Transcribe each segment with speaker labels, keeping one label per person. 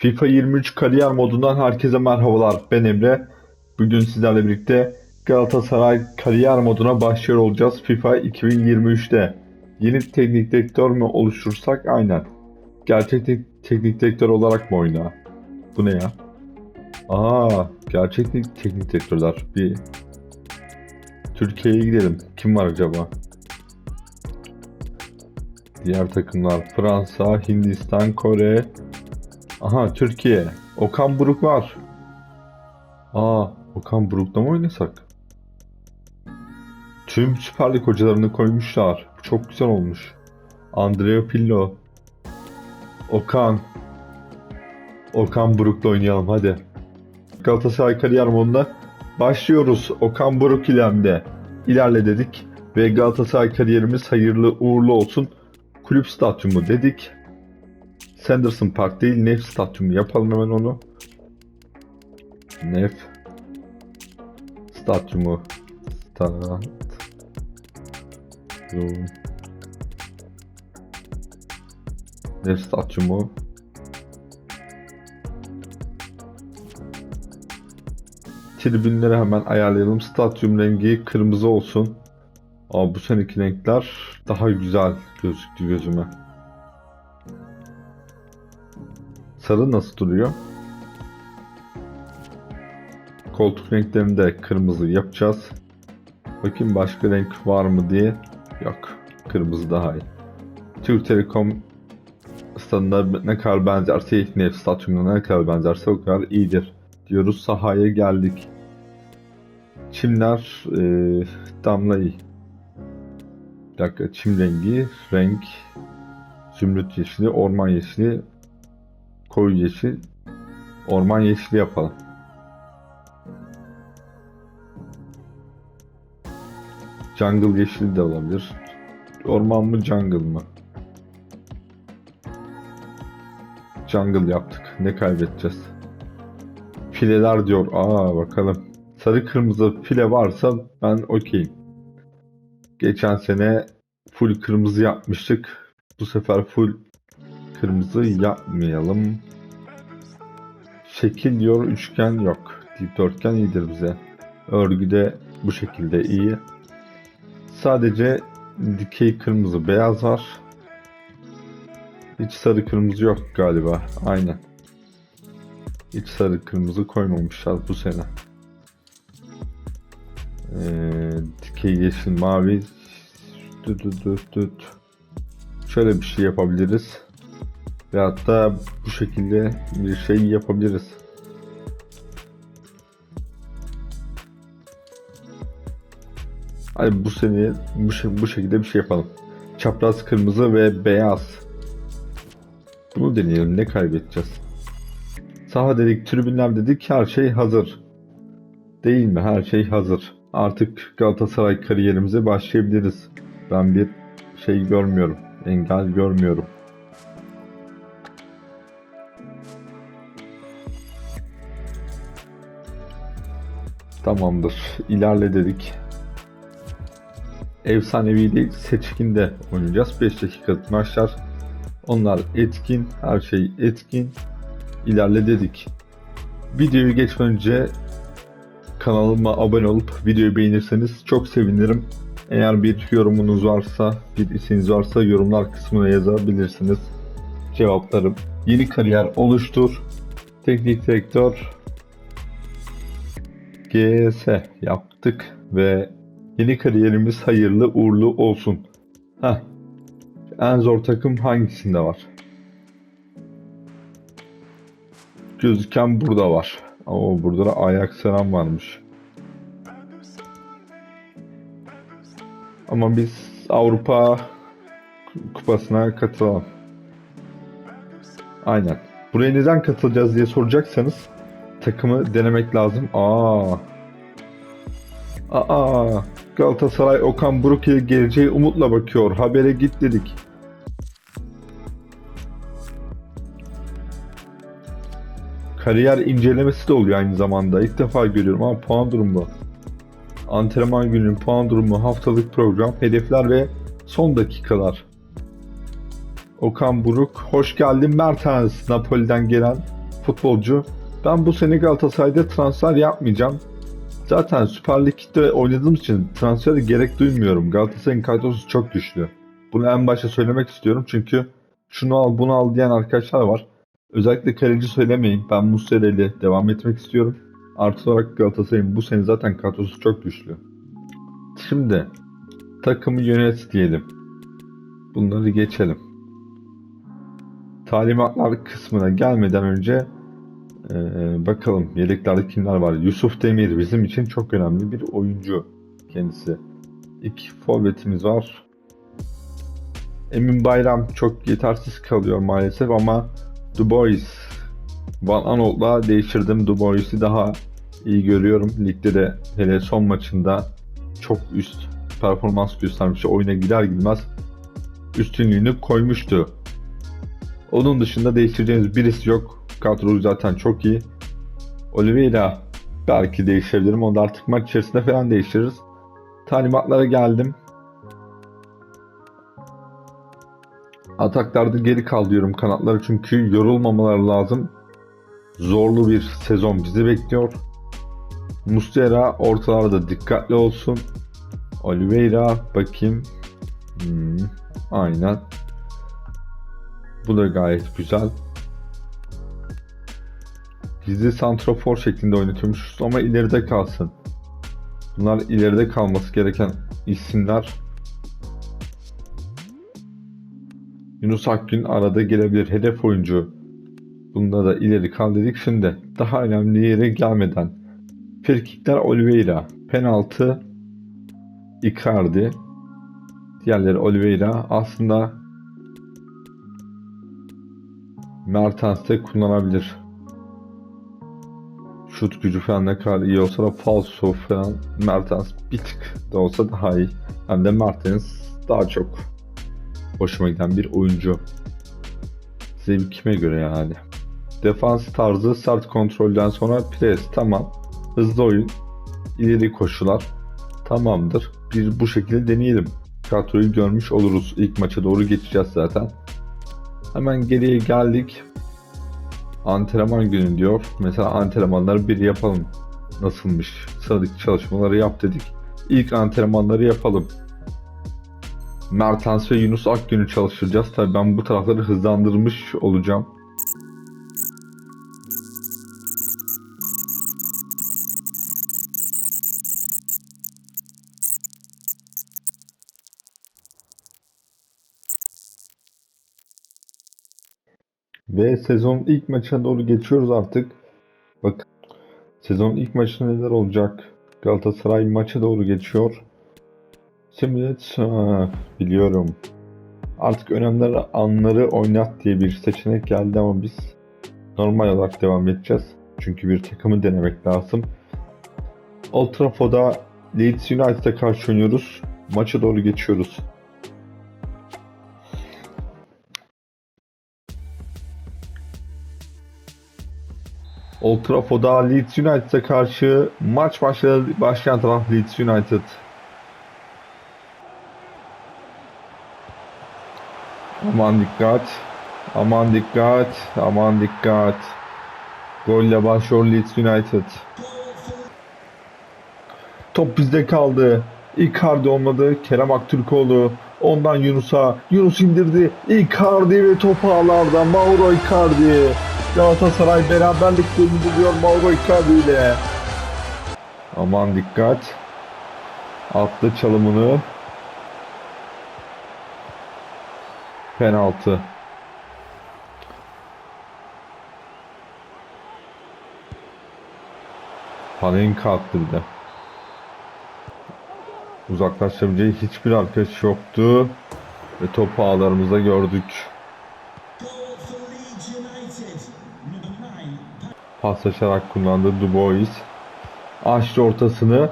Speaker 1: FIFA 23 kariyer modundan herkese merhabalar. Ben Emre. Bugün sizlerle birlikte Galatasaray kariyer moduna başlıyor olacağız FIFA 2023'te. Yeni teknik direktör mü oluştursak aynen. Gerçek te- teknik direktör olarak mı oyna? Bu ne ya? Aa, gerçek te- teknik direktörler. Bir Türkiye'ye gidelim. Kim var acaba? Diğer takımlar Fransa, Hindistan, Kore, Aha Türkiye. Okan Buruk var. Aa Okan Buruk'la mı oynasak? Tüm Süper Lig hocalarını koymuşlar. Çok güzel olmuş. Andrea Pillo. Okan. Okan Buruk'la oynayalım hadi. Galatasaray kariyer modunda başlıyoruz. Okan Buruk ile hem de ilerle dedik. Ve Galatasaray kariyerimiz hayırlı uğurlu olsun. Kulüp stadyumu dedik. Sanderson Park değil, Nef Stadyumu yapalım hemen onu. Nef Stadyumu Stadyum Nef Stadyumu Tribünleri hemen ayarlayalım. Stadyum rengi kırmızı olsun. Aa, bu seneki renkler daha güzel gözüktü gözüme. Sarı nasıl duruyor? Koltuk renklerini de kırmızı yapacağız. Bakayım başka renk var mı diye. Yok. Kırmızı daha iyi. Türk Telekom stadına ne kadar benzerse Nef stadyumuna ne kadar benzerse o kadar iyidir. Diyoruz sahaya geldik. Çimler e, damla iyi. Bir dakika çim rengi, renk, zümrüt yeşili, orman yeşili, koyu yeşil, orman yeşili yapalım. Jungle yeşili de olabilir. Orman mı jungle mı? Jungle yaptık. Ne kaybedeceğiz? Fileler diyor. Aa bakalım. Sarı kırmızı file varsa ben okeyim. Geçen sene full kırmızı yapmıştık. Bu sefer full kırmızı yapmayalım. Şekil diyor, üçgen yok. Dikdörtgen iyidir bize. Örgü de bu şekilde iyi. Sadece dikey kırmızı beyaz var. Hiç sarı kırmızı yok galiba. Aynen. Hiç sarı kırmızı koymamışlar bu sene. Ee, dikey yeşil mavi. Düt düt düt düt. Şöyle bir şey yapabiliriz. Ve hatta bu şekilde bir şey yapabiliriz. Hadi bu sene bu, bu şekilde bir şey yapalım. Çapraz kırmızı ve beyaz. Bunu deneyelim. Ne kaybedeceğiz? Saha dedik, tribünler dedik. Her şey hazır. Değil mi? Her şey hazır. Artık Galatasaray kariyerimize başlayabiliriz. Ben bir şey görmüyorum. Engel görmüyorum. Tamamdır. İlerle dedik. Efsanevi değil, seçkinde oynayacağız. 5 dakikalık maçlar. Onlar etkin, her şey etkin. İlerle dedik. Videoyu geçmeden önce kanalıma abone olup videoyu beğenirseniz çok sevinirim. Eğer bir yorumunuz varsa, bir isteğiniz varsa yorumlar kısmına yazabilirsiniz. Cevaplarım. Yeni kariyer oluştur. Teknik direktör GS yaptık ve yeni kariyerimiz hayırlı uğurlu olsun. Heh. En zor takım hangisinde var? Gözüken burada var. Ama burada da ayak selam varmış. Ama biz Avrupa kupasına katılalım. Aynen. Buraya neden katılacağız diye soracaksanız takımı denemek lazım. Aa. Aa. Galatasaray Okan Buruk ile geleceği umutla bakıyor. Habere git dedik. Kariyer incelemesi de oluyor aynı zamanda. İlk defa görüyorum ama puan durumu. Antrenman günü, puan durumu, haftalık program, hedefler ve son dakikalar. Okan Buruk, hoş geldin Mertens, Napoli'den gelen futbolcu. Ben bu sene Galatasaray'da transfer yapmayacağım. Zaten Süper Lig'de oynadığım için transfere gerek duymuyorum. Galatasaray'ın kadrosu çok güçlü. Bunu en başta söylemek istiyorum çünkü şunu al bunu al diyen arkadaşlar var. Özellikle kaleci söylemeyin. Ben Muslera devam etmek istiyorum. Artı olarak Galatasaray'ın bu sene zaten kadrosu çok güçlü. Şimdi takımı yönet diyelim. Bunları geçelim. Talimatlar kısmına gelmeden önce ee, bakalım yedeklerde kimler var? Yusuf Demir bizim için çok önemli bir oyuncu kendisi. İki forvetimiz var. Emin Bayram çok yetersiz kalıyor maalesef ama Dubois Van Aanholt'la değiştirdim. Dubois'i daha iyi görüyorum. Ligde de hele son maçında çok üst performans göstermiş. Oyuna gider gitmez üstünlüğünü koymuştu. Onun dışında değiştireceğimiz birisi yok. Kadro zaten çok iyi. Oliveira belki değiştirebilirim. Onu da artık maç içerisinde falan değiştiririz. Talimatlara geldim. Ataklarda geri kal diyorum kanatları çünkü yorulmamaları lazım. Zorlu bir sezon bizi bekliyor. Muslera ortalarda dikkatli olsun. Oliveira bakayım. Hmm, aynen. Bu da gayet güzel. Gizli santrafor şeklinde oynatıyormuşuz ama ileride kalsın. Bunlar ileride kalması gereken isimler. Yunus Akgün arada gelebilir. Hedef oyuncu. Bunda da ileri kal dedik. Şimdi daha önemli yere gelmeden. Frikikler Oliveira. Penaltı Icardi. Diğerleri Oliveira. Aslında Mertens de kullanabilir. Şut gücü falan ne kadar iyi olsa da falso falan Mertens bir tık da olsa daha iyi. Hem de Mertens daha çok hoşuma giden bir oyuncu. Zevkime göre yani. Defans tarzı sert kontrolden sonra pres tamam. Hızlı oyun. ileri koşular. Tamamdır. Bir bu şekilde deneyelim. Kadroyu görmüş oluruz. İlk maça doğru geçeceğiz zaten. Hemen geriye geldik. Antrenman günü diyor. Mesela antrenmanları bir yapalım. Nasılmış? Sıradaki çalışmaları yap dedik. İlk antrenmanları yapalım. Mertens ve Yunus Akgün'ü çalıştıracağız. Tabii ben bu tarafları hızlandırmış olacağım. Ve sezon ilk maçına doğru geçiyoruz artık. Bakın sezon ilk maçında neler olacak? Galatasaray maça doğru geçiyor. Şimdi biliyorum. Artık önemli anları oynat diye bir seçenek geldi ama biz normal olarak devam edeceğiz. Çünkü bir takımı denemek lazım. Old Leeds United'a karşı oynuyoruz. Maça doğru geçiyoruz. Old Trafford'da Leeds United'a karşı maç başladı. Başlayan taraf Leeds United. Aman dikkat. Aman dikkat. Aman dikkat. Golle başlıyor Leeds United. Top bizde kaldı. Icardi olmadı. Kerem Aktürkoğlu. Ondan Yunus'a. Yunus indirdi. Icardi ve top ağlarda. Mauro Icardi. Galatasaray beraberlik golünü buluyor Mauro Icardi ile. Aman dikkat. Attı çalımını. Penaltı. Panenka attı bir de. Uzaklaşabileceği hiçbir arkadaş yoktu. Ve topu ağlarımızda gördük. Paslaşarak kullandı Dubois. Açtı ortasını.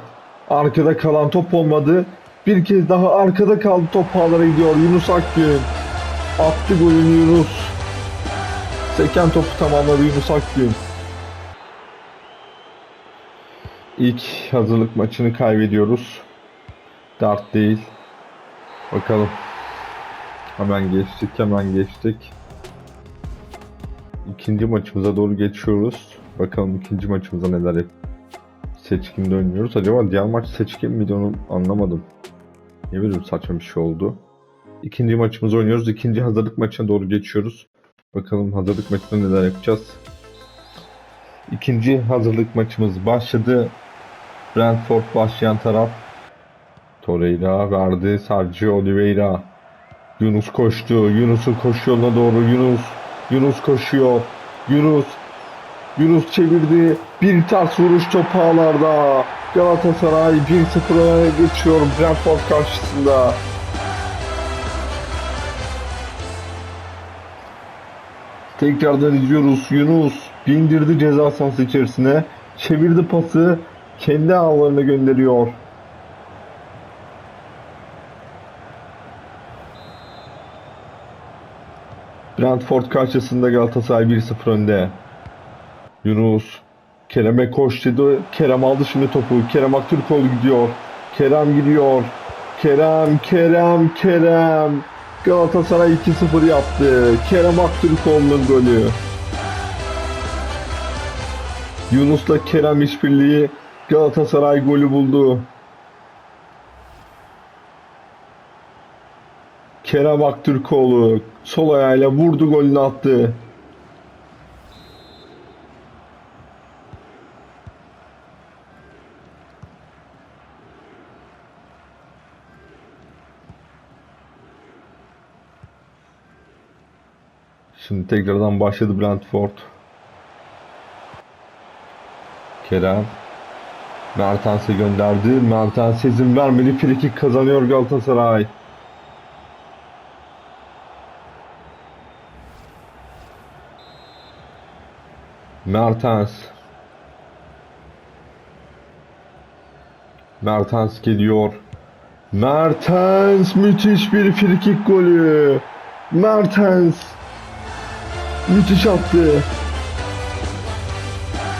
Speaker 1: Arkada kalan top olmadı. Bir kez daha arkada kaldı top ağlara gidiyor. Yunus Akgün. Attı golünü Yunus. Seken topu tamamladı Yunus Akgün. İlk hazırlık maçını kaybediyoruz. Dart değil. Bakalım. Hemen geçtik, hemen geçtik. ikinci maçımıza doğru geçiyoruz. Bakalım ikinci maçımıza neler yap. Seçkinde oynuyoruz. Acaba diğer maç seçkin miydi onu anlamadım. Ne bileyim saçma bir şey oldu. İkinci maçımızı oynuyoruz. İkinci hazırlık maçına doğru geçiyoruz. Bakalım hazırlık maçında neler yapacağız. İkinci hazırlık maçımız başladı. Brentford başlayan taraf. Torreira verdi. Sergio Oliveira. Yunus koştu. Yunus'un koşu yoluna doğru. Yunus. Yunus koşuyor. Yunus. Yunus çevirdi. Bir ters vuruş top ağlarda. Galatasaray 1-0'a geçiyor Brentford karşısında. Tekrardan izliyoruz. Yunus bindirdi ceza sahası içerisine. Çevirdi pası. Kendi ağlarına gönderiyor. Brentford karşısında Galatasaray 1-0 önde. Yunus Kerem'e koş dedi. Kerem aldı şimdi topu. Kerem Aktürkoğlu gidiyor. Kerem gidiyor. Kerem, Kerem, Kerem. Galatasaray 2-0 yaptı. Kerem Aktürkoğlu'nun golü. Yunus'la Kerem işbirliği Galatasaray golü buldu. Kerem Aktürkoğlu sol ayağıyla vurdu golünü attı. Şimdi tekrardan başladı Brentford. Kerem Mertens'e gönderdi. Mertens izin vermedi. Frikik kazanıyor Galatasaray. Mertens Mertens geliyor. Mertens müthiş bir frikik golü. Mertens müthiş attı.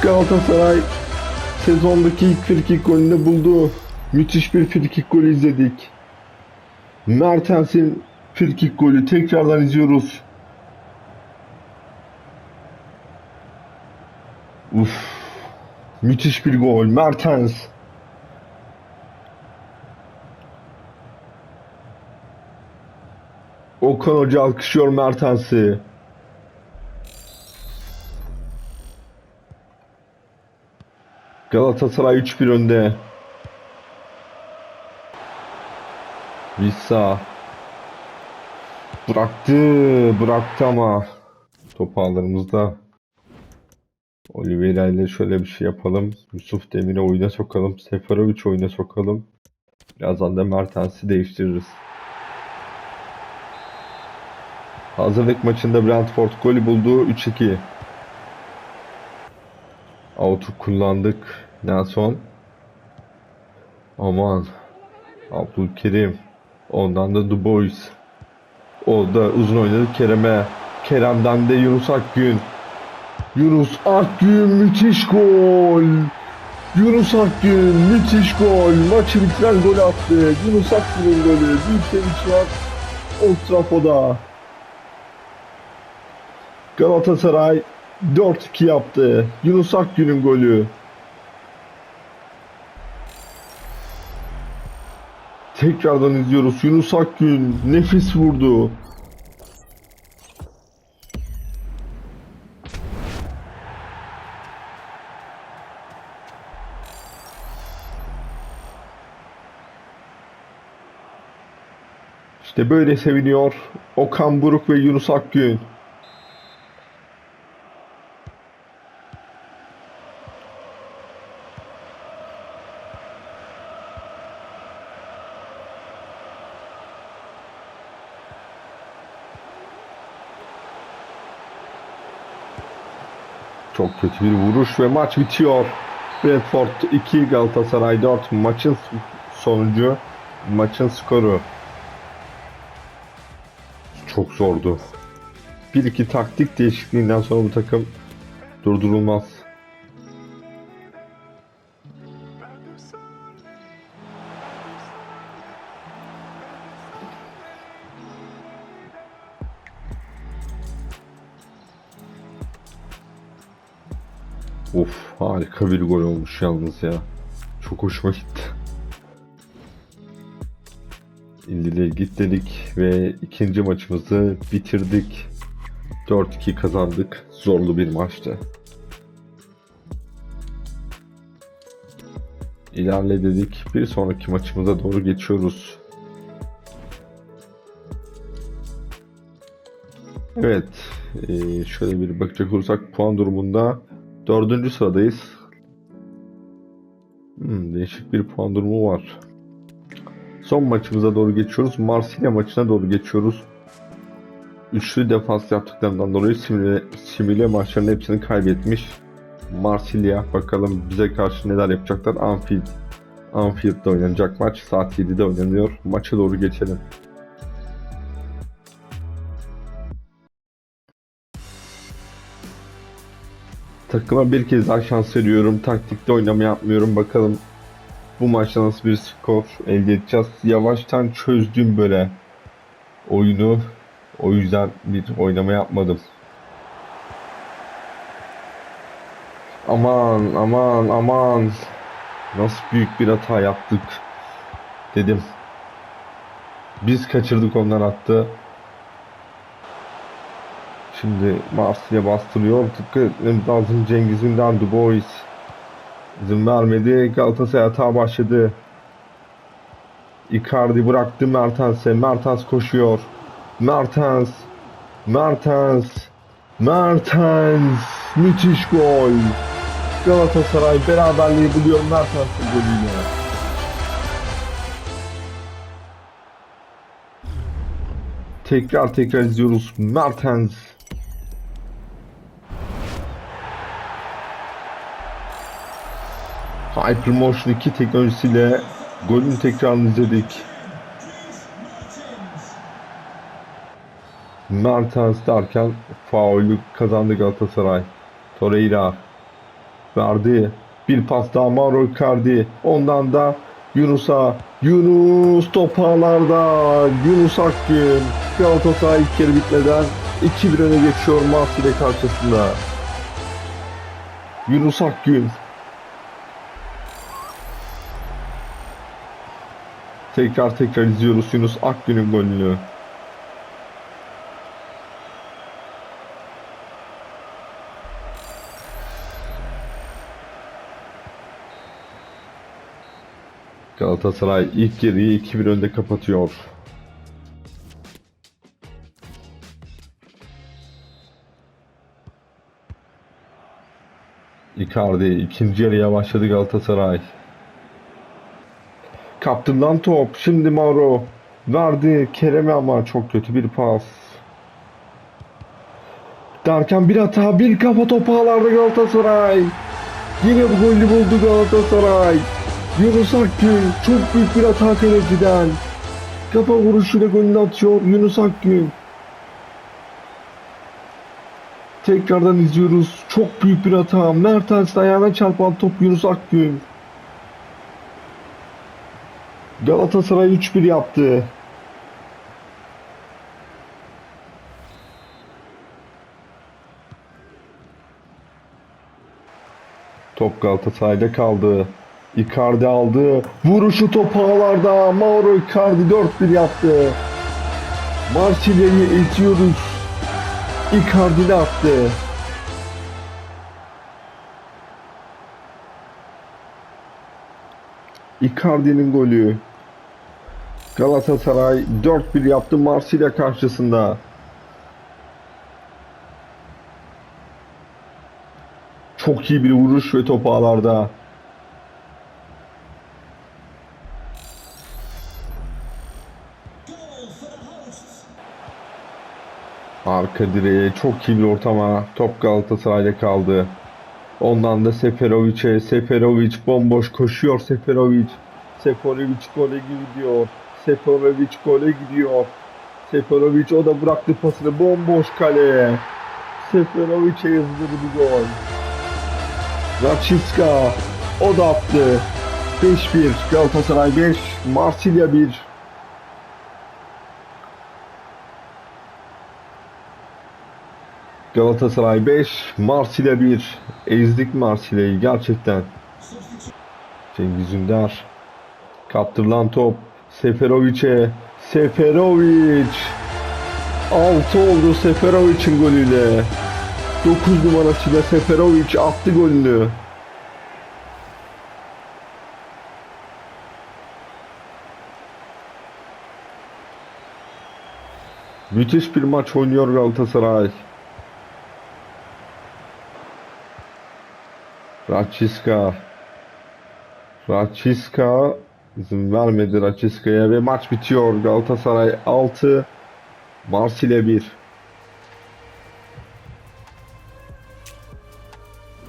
Speaker 1: Galatasaray sezondaki ilk frikik golünü buldu. Müthiş bir frikik golü izledik. Mertens'in frikik golü tekrardan izliyoruz. Uf. Müthiş bir gol. Mertens. Okan Hoca alkışlıyor Mertens'i. Galatasaray 3-1 önde. Vissa. Bıraktı. Bıraktı ama. Top ağlarımızda. Oliveira ile şöyle bir şey yapalım. Yusuf Demir'i oyuna sokalım. Seferovic oyuna sokalım. Birazdan da Mertens'i değiştiririz. Hazırlık maçında Brentford golü buldu. 3-2. Out'u kullandık. Nelson. Aman. Abdülkerim. Ondan da Du Bois. O da uzun oynadı Kerem'e. Kerem'den de Yunus Akgün. Yunus Akgün müthiş gol. Yunus Akgün müthiş gol. Maçı bitiren gol attı. Yunus Akgün'ün golü. Büyük sevinç var. Old Trafford'da. Galatasaray 4-2 yaptı. Yunus Akgün'ün golü. Tekrardan izliyoruz. Yunus Akgün nefis vurdu. İşte böyle seviniyor Okan Buruk ve Yunus Akgün. Kötü bir vuruş ve maç bitiyor. Brentford 2 Galatasaray 4 maçın sonucu maçın skoru. Çok zordu. Bir iki taktik değişikliğinden sonra bu takım durdurulmaz. Of harika bir gol olmuş yalnız ya. Çok hoşuma gitti. İndile git dedik ve ikinci maçımızı bitirdik. 4-2 kazandık. Zorlu bir maçtı. İlerle dedik. Bir sonraki maçımıza doğru geçiyoruz. Evet. şöyle bir bakacak olursak puan durumunda dördüncü sıradayız. Hmm, değişik bir puan durumu var. Son maçımıza doğru geçiyoruz. Marsilya maçına doğru geçiyoruz. Üçlü defans yaptıklarından dolayı simüle, simüle maçlarının hepsini kaybetmiş. Marsilya bakalım bize karşı neler yapacaklar. Anfield. Anfield'da oynanacak maç. Saat 7'de oynanıyor. Maça doğru geçelim. Takıma bir kez daha şans veriyorum. Taktikte oynama yapmıyorum. Bakalım bu maçta nasıl bir skor elde edeceğiz. Yavaştan çözdüm böyle oyunu. O yüzden bir oynama yapmadım. Aman aman aman. Nasıl büyük bir hata yaptık dedim. Biz kaçırdık onlar attı. Şimdi Marsilya bastırıyor. Dikkat etmemiz lazım. Cengiz Ünder, Du Bois. İzin vermedi. Galatasaray hata başladı. Icardi bıraktı Mertens'e. Mertens koşuyor. Mertens. Mertens. Mertens. Müthiş gol. Galatasaray beraberliği buluyor Mertens'in golüyle. Tekrar tekrar izliyoruz. Mertens. Hypermotion 2 teknolojisiyle golün tekrarını izledik. Mertens derken faulü kazandı Galatasaray. Torreira verdi. Bir pas daha Mauro Icardi. Ondan da Yunus'a. Yunus top ağlarda. Yunus Akgün. Galatasaray ilk kere bitmeden 2-1 öne geçiyor Marsilya karşısında. Yunus Akgün. Tekrar tekrar izliyoruz Yunus Akgün'ün golünü. Galatasaray ilk yarıyı 2-1 önde kapatıyor. Icardi ikinci yarıya başladı Galatasaray. Kaptından top. Şimdi Mauro. Verdi Kerem'e ama çok kötü bir pas. Derken bir hata bir kafa topu ağlarda Galatasaray. Yine bu golü buldu Galatasaray. Yunus Akgün çok büyük bir hata kaleciden. Kafa vuruşuyla golünü atıyor Yunus Akgün. Tekrardan izliyoruz. Çok büyük bir hata. Mertens ayağına çarpan top Yunus Akgün. Galatasaray 3-1 yaptı. Top Galatasaray'da kaldı. Icardi aldı. Vuruşu top ağlarda. Mauro Icardi 4-1 yaptı. Marsilya'yı eziyoruz. Icardi de attı. Icardi'nin golü. Galatasaray 4-1 yaptı Marsilya karşısında. Çok iyi bir vuruş ve top ağlarda. Arka direğe çok iyi bir ortama. Top Galatasaray'da kaldı. Ondan da Seferovic'e. Seferovic bomboş koşuyor Seferovic. Seferovic gole gidiyor. Seferovic gole gidiyor. Seferovic o da bıraktı pasını bomboş kaleye. Seferovic'e yazılır bir gol. Raçiska o da attı. 5-1 Galatasaray 5 Marsilya 1 Galatasaray 5, Marsilya 1. Ezdik Marsilya'yı gerçekten. Cengiz Ünder. Kaptırılan top. Seferovic'e. Seferovic. 6 oldu Seferovic'in golüyle. 9 numarasıyla Seferovic attı golünü. Müthiş bir maç oynuyor Galatasaray. Raçiska. Raçiska izin vermedi Raçiska'ya ve maç bitiyor. Galatasaray 6, Marsilya 1.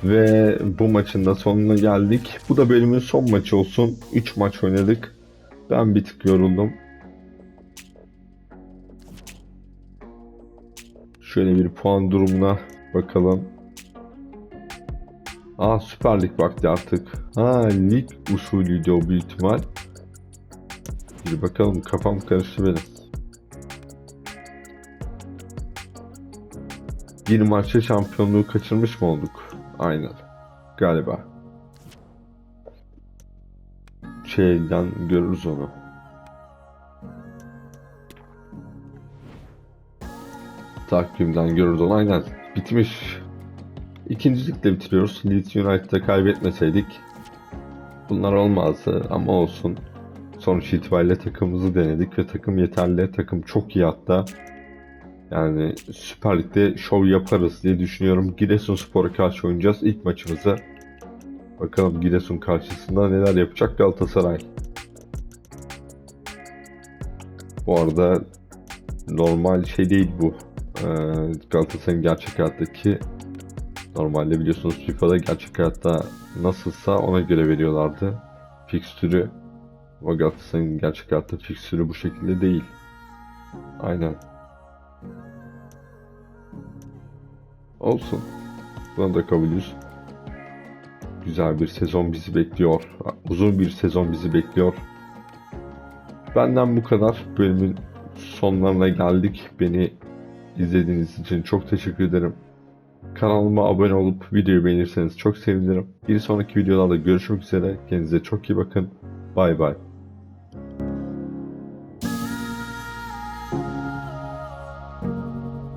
Speaker 1: Ve bu maçın da sonuna geldik. Bu da bölümün son maçı olsun. 3 maç oynadık. Ben bir tık yoruldum. Şöyle bir puan durumuna bakalım. Aa Süper Lig vakti artık. Ha lig usulüydü o büyük ihtimal. Bir bakalım kafam karıştı benim. Bir maçta şampiyonluğu kaçırmış mı olduk? Aynen. Galiba. Şeyden görürüz onu. Takvimden görürüz onu. Aynen. Bitmiş. İkincilikle bitiriyoruz. Leeds United'da kaybetmeseydik bunlar olmazdı ama olsun. Sonuç itibariyle takımımızı denedik ve takım yeterli. Takım çok iyi hatta. Yani Süper Lig'de şov yaparız diye düşünüyorum. Giresunspor'a karşı oynayacağız ilk maçımızı. Bakalım Giresun karşısında neler yapacak Galatasaray. Bu arada normal şey değil bu. Ee, Galatasaray'ın gerçek hayattaki Normalde biliyorsunuz FIFA'da gerçek hayatta nasılsa ona göre veriyorlardı. Fikstürü. Ama Galatasaray'ın gerçek hayatta fikstürü bu şekilde değil. Aynen. Olsun. Buna da kabulüz. Güzel bir sezon bizi bekliyor. Uzun bir sezon bizi bekliyor. Benden bu kadar. Bölümün sonlarına geldik. Beni izlediğiniz için çok teşekkür ederim. Kanalıma abone olup videoyu beğenirseniz çok sevinirim. Bir sonraki videolarda görüşmek üzere. Kendinize çok iyi bakın. Bay bay.